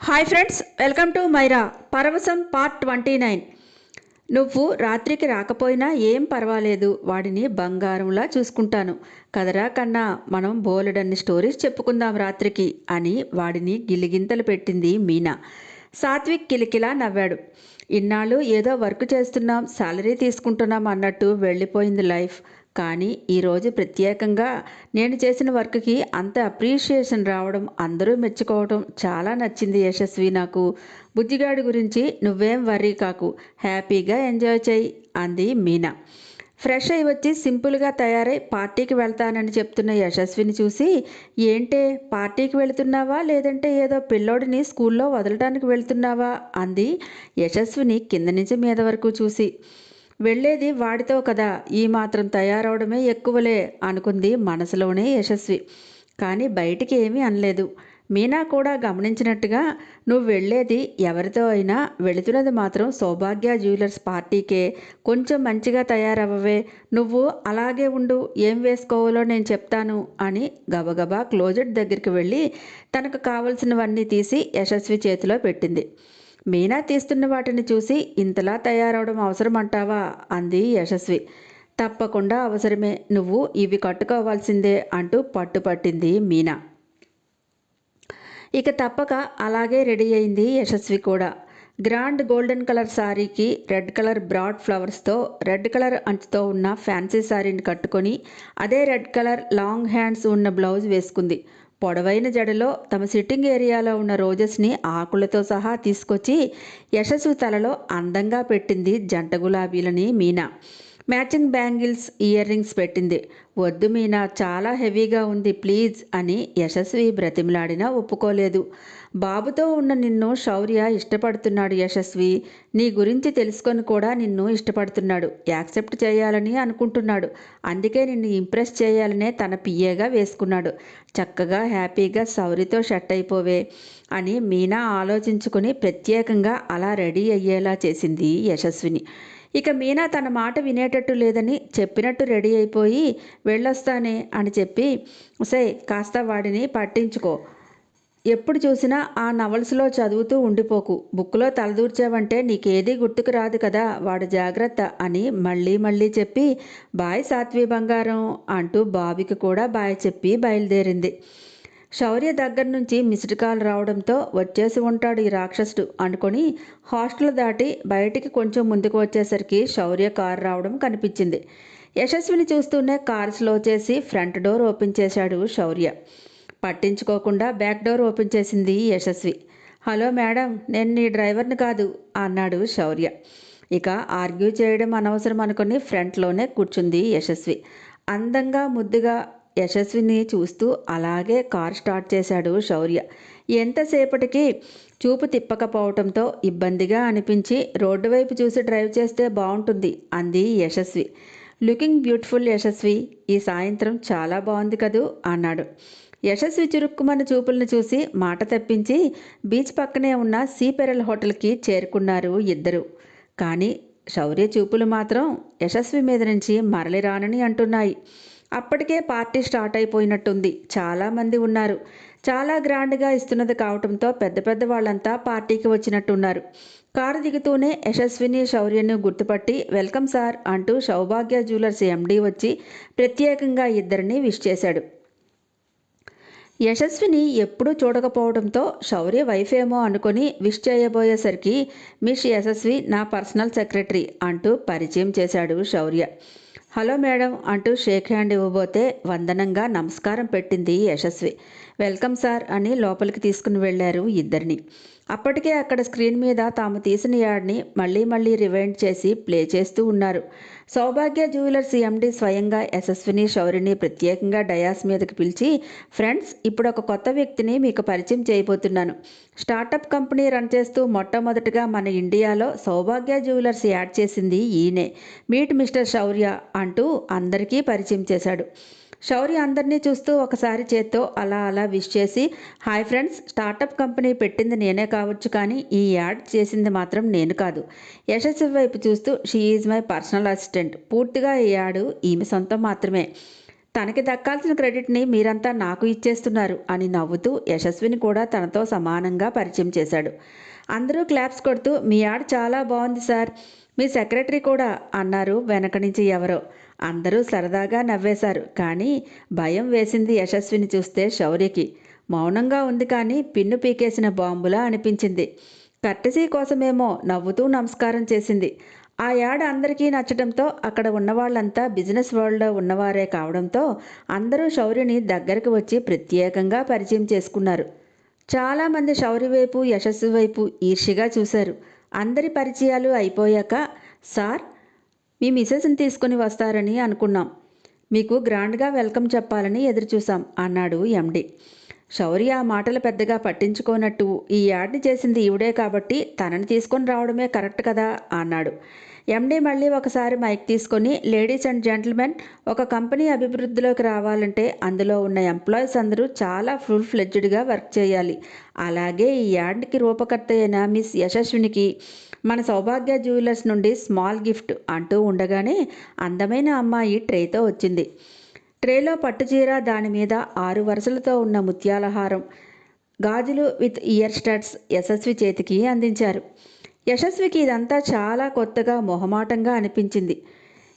Hi friends welcome to Myra పరవశం part twenty nine. నువ్వు రాత్రికి రాకపోయినా ఏం పర్వాలేదు వాడిని బంగారంలా చూసుకుంటాను. కదరా కన్నా మనం బోలెడన్ని స్టోరీస్ చెప్పుకుందాం రాత్రికి అని వాడిని గిలిగింతలు పెట్టింది మీనా. సాత్విక్ కిలికిలా నవ్వాడు. ఇన్నాళ్ళు ఏదో వర్క్ చేస్తున్నాం శాలరీ తీసుకుంటున్నాం అన్నట్టు వెళ్ళిపోయింది లైఫ్. కానీ ఈరోజు ప్రత్యేకంగా నేను చేసిన వర్క్కి అంత అప్రిషియేషన్ రావడం అందరూ మెచ్చుకోవడం చాలా నచ్చింది యశస్వి నాకు. బుజ్జిగాడి గురించి నువ్వేం వర్రీ కాకు హ్యాపీగా ఎంజాయ్ చేయి అంది మీనా. ఫ్రెష్ అయి వచ్చి సింపుల్గా తయారై పార్టీకి వెళ్తానని చెప్తున్న యశస్విని చూసి ఏంటే పార్టీకి వెళుతున్నావా? లేదంటే ఏదో పిల్లోడిని స్కూల్లో వదలడానికి వెళ్తున్నావా? అంది యశస్విని కింద నుంచి మీద వరకు చూసి. వెళ్ళేది వాడితో కదా. ఈ మాత్రం తయారవడమే ఎక్కువలే అనుకుంది మనసులోనే యశస్వి. కానీ బయటికి ఏమీ అనలేదు. మీనా కూడా గమనించినట్టుగా నువ్వు వెళ్ళేది ఎవరితో అయినా వెళుతున్నది మాత్రం సౌభాగ్య జ్యువెలర్స్ పార్టీకే. కొంచెం మంచిగా తయారవ్వవే. నువ్వు అలాగే ఉండు. ఏం వేసుకోవాలో నేను చెప్తాను అని గబగబా క్లోజెట్ దగ్గరికి వెళ్ళి తనకు కావలసినవన్నీ తీసి యశస్వి చేతిలో పెట్టింది. మీనా తీస్తున్న వాటిని చూసి ఇంతలా తయారవడం అవసరమంటావా? అంది యశస్వి. తప్పకుండా అవసరమే. నువ్వు ఇవి కట్టుకోవాల్సిందే అంటూ పట్టుపట్టింది మీనా. ఇక తప్పక అలాగే రెడీ అయింది యశస్వి కూడా. గ్రాండ్ గోల్డెన్ కలర్ శారీకి రెడ్ కలర్ బ్రాడ్ ఫ్లవర్స్తో రెడ్ కలర్ అంచుతో ఉన్న ఫ్యాన్సీ శారీని కట్టుకొని అదే రెడ్ కలర్ లాంగ్ హ్యాండ్స్ ఉన్న బ్లౌజ్ వేసుకుంది. పొడవైన జడలో తమ సిట్టింగ్ ఏరియాలో ఉన్న రోజెస్ని ఆకులతో సహా తీసుకొచ్చి యశస్వి తలలో అందంగా పెట్టింది జంట గులాబీలని Meena. Matching bangles earrings పెట్టింది. వద్దు మీనా చాలా హెవీగా ఉంది ప్లీజ్ అని యశస్వి బ్రతిమలాడినా ఒప్పుకోలేదు. బాబుతో ఉన్న నిన్ను శౌర్య ఇష్టపడుతున్నాడు యశస్వి. నీ గురించి తెలుసుకొని కూడా నిన్ను ఇష్టపడుతున్నాడు. యాక్సెప్ట్ చేయాలని అనుకుంటున్నాడు. అందుకే నిన్ను ఇంప్రెస్ చేయాలనే తన పిఏగా వేసుకున్నాడు. చక్కగా హ్యాపీగా శౌర్యతో షట్ అయిపోవే అని మీనా ఆలోచించుకుని ప్రత్యేకంగా అలా రెడీ అయ్యేలా చేసింది యశస్విని. ఇక మీనా తన మాట వినేటట్టు లేదని చెప్పినట్టు రెడీ అయిపోయి వెళ్ళొస్తానే అని చెప్పి సే కాస్త వాడిని పట్టించుకో. ఎప్పుడు చూసినా ఆ నవల్స్లో చదువుతూ ఉండిపోకు. బుక్లో తలదూర్చావంటే నీకేదీ గుర్తుకు రాదు కదా వాడు జాగ్రత్త అని మళ్ళీ మళ్ళీ చెప్పి బాయ్ సాత్వి బంగారం అంటూ బావికి కూడా బాయ్ చెప్పి బయలుదేరింది. శౌర్య దగ్గర నుంచి మిస్డ్ కాల్ రావడంతో వచ్చేసి ఉంటాడు ఈ రాక్షసుడు అనుకొని హాస్టల్ దాటి బయటికి కొంచెం ముందుకు వచ్చేసరికి శౌర్య కారు రావడం కనిపించింది. యశస్విని చూస్తూనే కారు స్లో చేసి ఫ్రంట్ డోర్ ఓపెన్ చేశాడు శౌర్య. పట్టించుకోకుండా బ్యాక్ డోర్ ఓపెన్ చేసింది యశస్వి. హలో మేడం నేను నీ డ్రైవర్ని కాదు అన్నాడు శౌర్య. ఇక ఆర్గ్యూ చేయడం అనవసరం అనుకుని ఫ్రంట్లోనే కూర్చుంది యశస్వి. అందంగా ముద్దుగా యశస్విని చూస్తూ అలాగే కార్ స్టార్ట్ చేశాడు శౌర్య. ఎంతసేపటికి? చూపు తిప్పకపోవటంతో ఇబ్బందిగా అనిపించి రోడ్డు వైపు చూసి డ్రైవ్ చేస్తే బాగుంటుంది అంది యశస్వి. లుకింగ్ బ్యూటిఫుల్ యశస్వి ఈ సాయంత్రం చాలా బాగుంది కదూ అన్నాడు. యశస్వి చురుక్కుమన్న చూపులను చూసి మాట తప్పించి బీచ్ పక్కనే ఉన్న సీపెరల్ హోటల్కి చేరుకున్నారు ఇద్దరు. కానీ శౌర్య చూపులు మాత్రం యశస్వి మీద నుంచి మరలి రానని అంటున్నాయి. అప్పటికే పార్టీ స్టార్ట్ అయిపోయినట్టుంది. చాలామంది ఉన్నారు. చాలా గ్రాండ్గా ఇస్తున్నది కావటంతో పెద్ద పెద్ద వాళ్ళంతా పార్టీకి వచ్చినట్టున్నారు. కారు దిగుతూనే యశస్విని శౌర్యను గుర్తుపట్టి వెల్కమ్ సార్ అంటూ సౌభాగ్య జ్యువెలర్స్ ఎండీ వచ్చి ప్రత్యేకంగా ఇద్దరిని విష్ చేశాడు. యశస్విని ఎప్పుడూ చూడకపోవడంతో శౌర్య వైఫ్ ఏమో అనుకుని విష్ చేయబోయేసరికి మిస్ యశస్వి నా పర్సనల్ సెక్రటరీ అంటూ పరిచయం చేశాడు శౌర్య. హలో మేడం అంటూ షేక్ హ్యాండ్ ఇవ్వబోతే వందనంగా నమస్కారం పెట్టింది యశస్వి. వెల్కమ్ సార్ అని లోపలికి తీసుకుని వెళ్ళారు ఇద్దరిని. అప్పటికే అక్కడ స్క్రీన్ మీద తాము తీసిన యాడ్ని మళ్ళీ మళ్ళీ రివైండ్ చేసి ప్లే చేస్తూ ఉన్నారు. సౌభాగ్య జ్యువెలర్స్ ఎండి స్వయంగా యశస్విని శౌరిని ప్రత్యేకంగా డయాస్ మీదకి పిలిచి ఫ్రెండ్స్ ఇప్పుడు ఒక కొత్త వ్యక్తిని మీకు పరిచయం చేయబోతున్నాను. స్టార్టప్ కంపెనీ రన్ చేస్తూ మొట్టమొదటిగా మన ఇండియాలో సౌభాగ్య జ్యువెలర్స్ యాడ్ చేసింది ఈయనే. మీట్ మిస్టర్ శౌర్య అంటూ అందరికీ పరిచయం చేశాడు. శౌర్య అందరినీ చూస్తూ ఒకసారి చేత్తో అలా అలా విష్ చేసి హాయ్ ఫ్రెండ్స్ స్టార్టప్ కంపెనీ పెట్టింది నేనే కావచ్చు కానీ ఈ యాడ్ చేసింది మాత్రం నేను కాదు. యశస్వి వైపు చూస్తూ she is my personal assistant. పూర్తిగా ఈ యాడ్ ఈమె సొంతం మాత్రమే. తనకి దక్కాల్సిన క్రెడిట్ని మీరంతా నాకు ఇచ్చేస్తున్నారు అని నవ్వుతూ యశస్విని కూడా తనతో సమానంగా పరిచయం చేశాడు. అందరూ క్లాప్స్ కొడుతూ మీ యాడ్ చాలా బాగుంది సార్. మీ సెక్రటరీ కూడా అన్నారు వెనక నుంచి ఎవరో. అందరూ సరదాగా నవ్వేశారు. కానీ భయం వేసింది యశస్విని చూస్తే శౌర్యకి. మౌనంగా ఉంది కానీ పిన్ను పీకేసిన బాంబులా అనిపించింది. కర్టసీ కోసమేమో నవ్వుతూ నమస్కారం చేసింది. ఆ యాడ్ అందరికీ నచ్చడంతో అక్కడ ఉన్నవాళ్ళంతా బిజినెస్ వరల్డ్లో ఉన్నవారే కావడంతో అందరూ శౌర్యని దగ్గరకు వచ్చి ప్రత్యేకంగా పరిచయం చేసుకున్నారు. చాలామంది శౌర్య వైపు యశస్సు వైపు ఈర్షిగా చూశారు. అందరి పరిచయాలు అయిపోయాక సార్ మీ మిసెస్ని తీసుకుని వస్తారని అనుకున్నాం. మీకు గ్రాండ్గా వెల్కమ్ చెప్పాలని ఎదురుచూసాం అన్నాడు ఎండి. శౌర్య ఆ మాటలు పెద్దగా పట్టించుకోనట్టు ఈ యాడ్ని చేసింది ఈవిడే కాబట్టి తనని తీసుకొని రావడమే కరెక్ట్ కదా అన్నాడు. ఎండీ మళ్ళీ ఒకసారి మైక్ తీసుకొని లేడీస్ అండ్ జెంటిల్మెన్ ఒక కంపెనీ అభివృద్ధిలోకి రావాలంటే అందులో ఉన్న ఎంప్లాయీస్ అందరూ చాలా ఫుల్ ఫ్లెడ్జ్డ్గా వర్క్ చేయాలి. అలాగే ఈ యాడ్కి రూపకర్త అయిన మిస్ యశస్వినికి మన సౌభాగ్య జ్యువెలర్స్ నుండి స్మాల్ గిఫ్ట్ అంటూ ఉండగానే అందమైన అమ్మాయి ట్రేతో వచ్చింది. ట్రేలో పట్టుచీర దాని మీద ఆరు వరుసలతో ఉన్న ముత్యాల హారం గాజులు విత్ ఇయర్ స్టడ్స్ యశస్వి చేతికి అందించారు. యశస్వికి ఇదంతా చాలా కొత్తగా మొహమాటంగా అనిపించింది.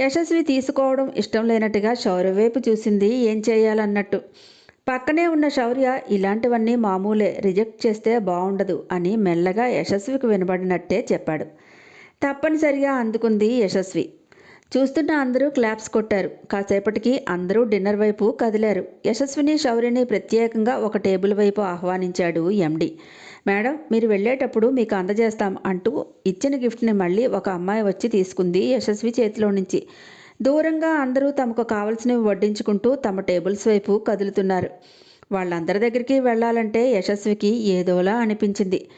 యశస్వి తీసుకోవడం ఇష్టం లేనట్టుగా శౌర్య చూసింది ఏం చేయాలన్నట్టు. పక్కనే ఉన్న శౌర్య ఇలాంటివన్నీ మామూలే రిజెక్ట్ చేస్తే బాగుండదు అని మెల్లగా యశస్వికి వినబడినట్టే చెప్పాడు. తప్పనిసరిగా అందుకుంది యశస్వి. చూస్తున్న అందరూ క్లాప్స్ కొట్టారు. కాసేపటికి అందరూ డిన్నర్ వైపు కదిలారు. యశస్విని శౌర్యని ప్రత్యేకంగా ఒక టేబుల్ వైపు ఆహ్వానించాడు ఎండి. మేడం మీరు వెళ్ళేటప్పుడు మీకు అందజేస్తాం అంటూ ఇచ్చిన గిఫ్ట్ని మళ్ళీ ఒక అమ్మాయి వచ్చి తీసుకుంది యశస్వి చేతిలో నుంచి. దూరంగా అందరూ తమకు కావలసినవి వడ్డించుకుంటూ తమ టేబుల్స్ వైపు కదులుతున్నారు. వాళ్ళందరి దగ్గరికి వెళ్ళాలంటే యశస్వికి ఏదోలా అనిపించింది.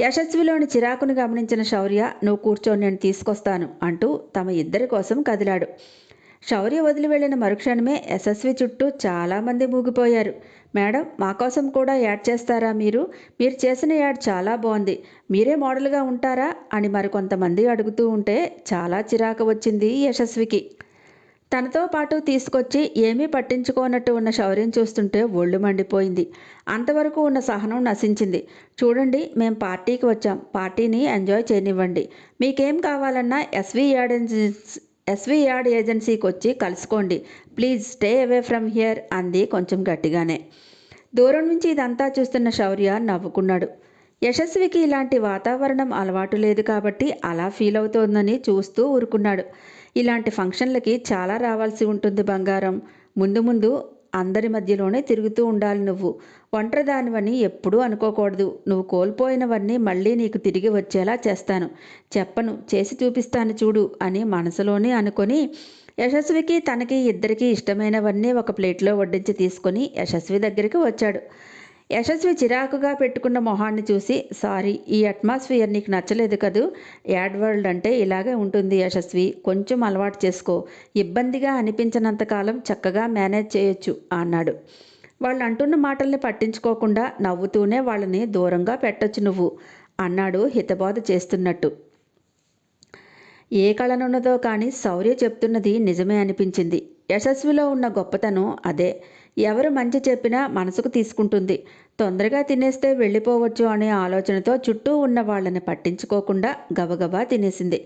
యశస్విలోని చిరాకును గమనించిన శౌర్య నువ్వు కూర్చొని నేను తీసుకొస్తాను అంటూ తమ ఇద్దరి కోసం కదిలాడు. శౌర్య వదిలి వెళ్ళిన మరుక్షణమే యశస్వి చుట్టూ చాలామంది మూగిపోయారు. మేడం మా కోసం కూడా యాడ్ చేస్తారా మీరు? మీరు చేసిన యాడ్ చాలా బాగుంది. మీరే మోడల్గా ఉంటారా? అని మరికొంతమంది అడుగుతూ ఉంటే చాలా చిరాకు వచ్చింది యశస్వికి. తనతో పాటు తీసుకొచ్చి ఏమీ పట్టించుకోనట్టు ఉన్న శౌర్యం చూస్తుంటే ఒళ్ళు మండిపోయింది. అంతవరకు ఉన్న సహనం నశించింది. చూడండి మేం పార్టీకి వచ్చాం. పార్టీని ఎంజాయ్ చేయనివ్వండి. మీకేం కావాలన్నా ఎస్వి యాడ్ ఎస్వి యాడ్ ఏజెన్సీకి వచ్చి కలుసుకోండి. Please stay away from here అంది కొంచెం గట్టిగానే. దూరం నుంచి ఇదంతా చూస్తున్న శౌర్య నవ్వుకున్నాడు. యశస్వికి ఇలాంటి వాతావరణం అలవాటు లేదు కాబట్టి అలా ఫీల్ అవుతోందని చూస్తూ ఊరుకున్నాడు. ఇలాంటి ఫంక్షన్లకి చాలా రావాల్సి ఉంటుంది బంగారం. ముందు ముందు అందరి మధ్యలోనే తిరుగుతూ ఉండాలి నువ్వు. ఒంటరిదానివని ఎప్పుడూ అనుకోకూడదు. నువ్వు కోల్పోయినవన్నీ మళ్ళీ నీకు తిరిగి వచ్చేలా చేస్తాను. చెప్పను చేసి చూపిస్తాను చూడు అని మనసులోనే అనుకొని యశస్వికి తనకి ఇద్దరికి ఇష్టమైనవన్నీ ఒక ప్లేట్లో వడ్డించి తీసుకొని యశస్వి దగ్గరికి వచ్చాడు. యశస్వి చిరాకుగా పెట్టుకున్న మొహాన్ని చూసి సారీ ఈ అట్మాస్ఫియర్ నీకు నచ్చలేదు కదూ? యాడ్ వరల్డ్ అంటే ఇలాగే ఉంటుంది యశస్వి కొంచెం అలవాటు చేసుకో. ఇబ్బందిగా అనిపించినంతకాలం చక్కగా మేనేజ్ చేయొచ్చు అన్నాడు. వాళ్ళు అంటున్న మాటల్ని పట్టించుకోకుండా నవ్వుతూనే వాళ్ళని దూరంగా పెట్టొచ్చు నువ్వు అన్నాడు హితబోధ చేస్తున్నట్టు. ఏ కళనున్నదో కానీ శౌర్య చెప్తున్నది నిజమే అనిపించింది. యశస్విలో ఉన్న గొప్పతనం అదే. ఎవరు మంచి చెప్పినా మనసుకు తీసుకుంటుంది. తొందరగా తినేస్తే వెళ్ళిపోవచ్చు అనే ఆలోచనతో చుట్టూ ఉన్న వాళ్ళని పట్టించుకోకుండా గబగబా తినేసింది.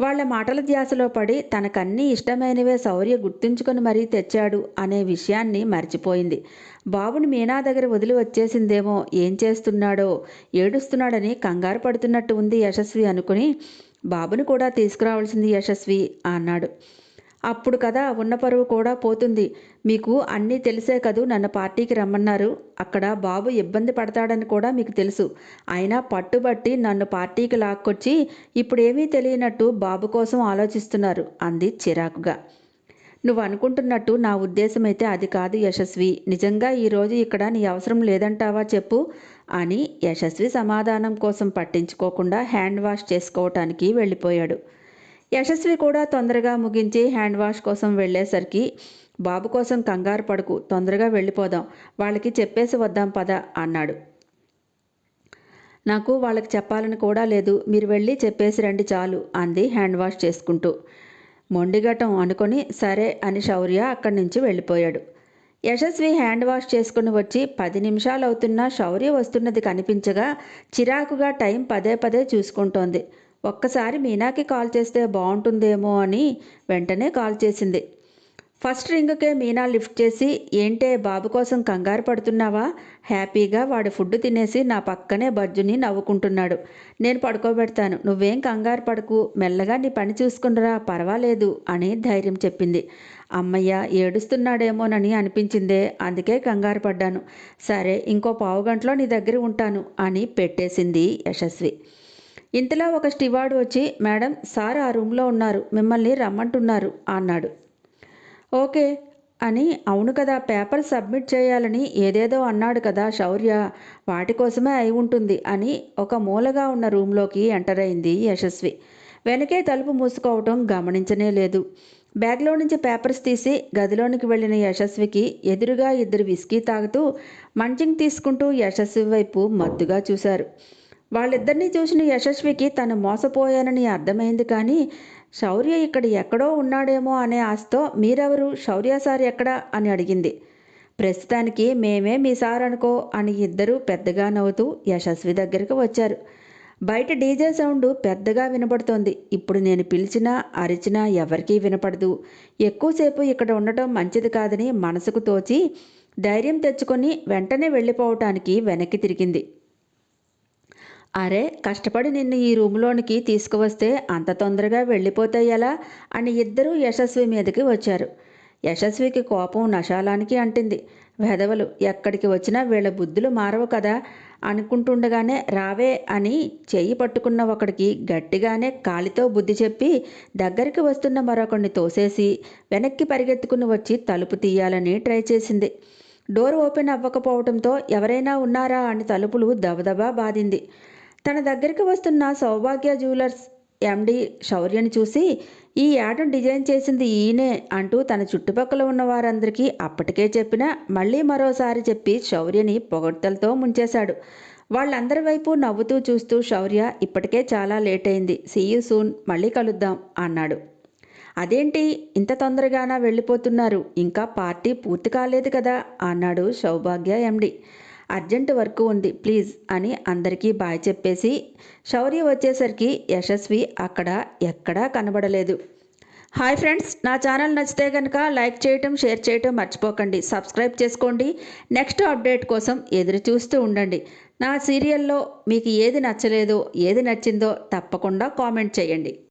వాళ్ళ మాటల ధ్యాసలో పడి తనకన్నీ ఇష్టమైనవే శౌర్య గుర్తుంచుకొని మరీ తెచ్చాడు అనే విషయాన్ని మర్చిపోయింది. బాబుని మీనా దగ్గర వదిలి వచ్చేసిందేమో ఏం చేస్తున్నాడో ఏడుస్తున్నాడని కంగారు పడుతున్నట్టు ఉంది యశస్వి అనుకుని బాబుని కూడా తీసుకురావాల్సింది యశస్వి అన్నాడు. అప్పుడు కదా ఉన్న పరువు కూడా పోతుంది. మీకు అన్నీ తెలిసే కదూ నన్ను పార్టీకి రమ్మన్నారు. అక్కడ బాబు ఇబ్బంది పడతాడని కూడా మీకు తెలుసు. అయినా పట్టుబట్టి నన్ను పార్టీకి లాక్కొచ్చి ఇప్పుడేమీ తెలియనట్టు బాబు కోసం ఆలోచిస్తున్నారు అంది చిరాకుగా. నువ్వు అనుకుంటున్నట్టు నా ఉద్దేశం అయితే అది కాదు యశస్వి. నిజంగా ఈరోజు ఇక్కడ నీ అవసరం లేదంటావా చెప్పు అని యశస్వి సమాధానం కోసం పట్టించుకోకుండా హ్యాండ్ వాష్ చేసుకోవటానికి వెళ్ళిపోయాడు. యశస్వి కూడా తొందరగా ముగించి హ్యాండ్ వాష్ కోసం వెళ్ళేసరికి బాబు కోసం కంగారు పడుకు తొందరగా వెళ్ళిపోదాం వాళ్ళకి చెప్పేసి వద్దాం పద అన్నాడు. నాకు వాళ్ళకి చెప్పాలని కూడా లేదు మీరు వెళ్ళి చెప్పేసి రండి చాలు అంది హ్యాండ్ వాష్ చేసుకుంటూ. మొండిగటం అనుకొని సరే అని శౌర్య అక్కడి నుంచి వెళ్ళిపోయాడు. యశస్వి హ్యాండ్ వాష్ చేసుకుని వచ్చి పది నిమిషాలు అవుతున్నా శౌర్య వస్తున్నది కనిపించగా చిరాకుగా టైం పదే పదే చూసుకుంటోంది. ఒక్కసారి మీనాకి కాల్ చేస్తే బాగుంటుందేమో అని వెంటనే కాల్ చేసింది. ఫస్ట్ రింగ్కే మీనా లిఫ్ట్ చేసి ఏంటే బాబు కోసం కంగారు పడుతున్నావా? హ్యాపీగా వాడి ఫుడ్ తినేసి నా పక్కనే బజ్జుని నవ్వుకుంటున్నాడు. నేను పడుకోబెడతాను. నువ్వేం కంగారు పడకు. మెల్లగా నీ పని చూసుకునిరా పర్వాలేదు అని ధైర్యం చెప్పింది. అమ్మయ్య ఏడుస్తున్నాడేమోనని అనిపించిందే. అందుకే కంగారు పడ్డాను. సరే ఇంకో పావు గంటలో నీ దగ్గర ఉంటాను అని పెట్టేసింది యశస్వి. ఇంతలో ఒక స్టివార్డు వచ్చి మేడం సార్ ఆ రూమ్లో ఉన్నారు మిమ్మల్ని రమ్మంటున్నారు అన్నాడు. ఓకే అని అవును కదా పేపర్ సబ్మిట్ చేయాలని ఏదేదో అన్నాడు కదా శౌర్య వాటి కోసమే అయి ఉంటుంది అని ఒక మూలగా ఉన్న రూమ్లోకి ఎంటర్ అయింది యశస్వి. వెనకే తలుపు మూసుకోవటం గమనించనే లేదు. బ్యాగ్లో నుంచి పేపర్స్ తీసి గదిలోనికి వెళ్ళిన యశస్వికి ఎదురుగా ఇద్దరు విస్కీ తాగుతూ మంచింగ్ తీసుకుంటూ యశస్వి వైపు మత్తుగా చూశారు. వాళ్ళిద్దరినీ చూసిన యశస్వికి తను మోసపోయానని అర్థమైంది కానీ శౌర్య ఇక్కడ ఎక్కడో ఉన్నాడేమో అనే ఆశతో మీరెవరు? శౌర్య సార్ ఎక్కడా? అని అడిగింది. ప్రస్తుతానికి మేమే మీ సార్ అనుకో అని ఇద్దరూ పెద్దగా నవ్వుతూ యశస్వి దగ్గరికి వచ్చారు. బయట డీజే సౌండ్ పెద్దగా వినపడుతోంది. ఇప్పుడు నేను పిలిచినా అరిచినా ఎవరికీ వినపడదు. ఎక్కువసేపు ఇక్కడ ఉండటం మంచిది కాదని మనసుకు తోచి ధైర్యం తెచ్చుకొని వెంటనే వెళ్ళిపోవటానికి వెనక్కి తిరిగింది. అరే కష్టపడి నిన్ను ఈ రూమ్లోనికి తీసుకువస్తే అంత తొందరగా వెళ్ళిపోతే ఎలా? అని ఇద్దరూ యశస్వి మీదకి వచ్చారు. యశస్వికి కోపం నశాలానికి అంటింది. వెధవలు ఎక్కడికి వచ్చినా వీళ్ళ బుద్ధులు మారవు కదా? అనుకుంటుండగానే రావే అని చెయ్యి పట్టుకున్న ఒకడికి గట్టిగానే కాలితో బుద్ధి చెప్పి దగ్గరికి వస్తున్న మరొకడిని తోసేసి వెనక్కి పరిగెత్తుకుని వచ్చి తలుపు తీయాలని ట్రై చేసింది. డోర్ ఓపెన్ అవ్వకపోవడంతో ఎవరైనా ఉన్నారా అని తలుపులు దబదబా బాధింది. తన దగ్గరికి వస్తున్న సౌభాగ్య జ్యువెలర్స్ ఎండి శౌర్యని చూసి ఈ యాడ్ను డిజైన్ చేసింది ఈయనే అంటూ తన చుట్టుపక్కల ఉన్న వారందరికీ అప్పటికే చెప్పినా మళ్ళీ మరోసారి చెప్పి శౌర్యని పొగడ్తలతో ముంచేశాడు. వాళ్ళందరి వైపు నవ్వుతూ చూస్తూ శౌర్య ఇప్పటికే చాలా లేట్ అయింది. సీయూ సూన్ మళ్ళీ కలుద్దాం అన్నాడు. అదేంటి? ఇంత తొందరగానా వెళ్ళిపోతున్నారు. ఇంకా పార్టీ పూర్తి కాలేదు కదా అన్నాడు సౌభాగ్య ఎండి. అర్జెంట్ వర్క్ ఉంది ప్లీజ్ అని అందరికీ బాయ్ చెప్పేసి శౌర్య వచ్చేసరికి యశస్వి అక్కడ ఎక్కడా కనబడలేదు. హాయ్ ఫ్రెండ్స్ నా ఛానల్ నచ్చితే కనుక లైక్ చేయటం షేర్ చేయటం మర్చిపోకండి. సబ్స్క్రైబ్ చేసుకోండి. నెక్స్ట్ అప్డేట్ కోసం ఎదురు చూస్తూ ఉండండి. నా సీరియల్లో మీకు ఏది నచ్చలేదో ఏది నచ్చిందో తప్పకుండా కామెంట్ చేయండి.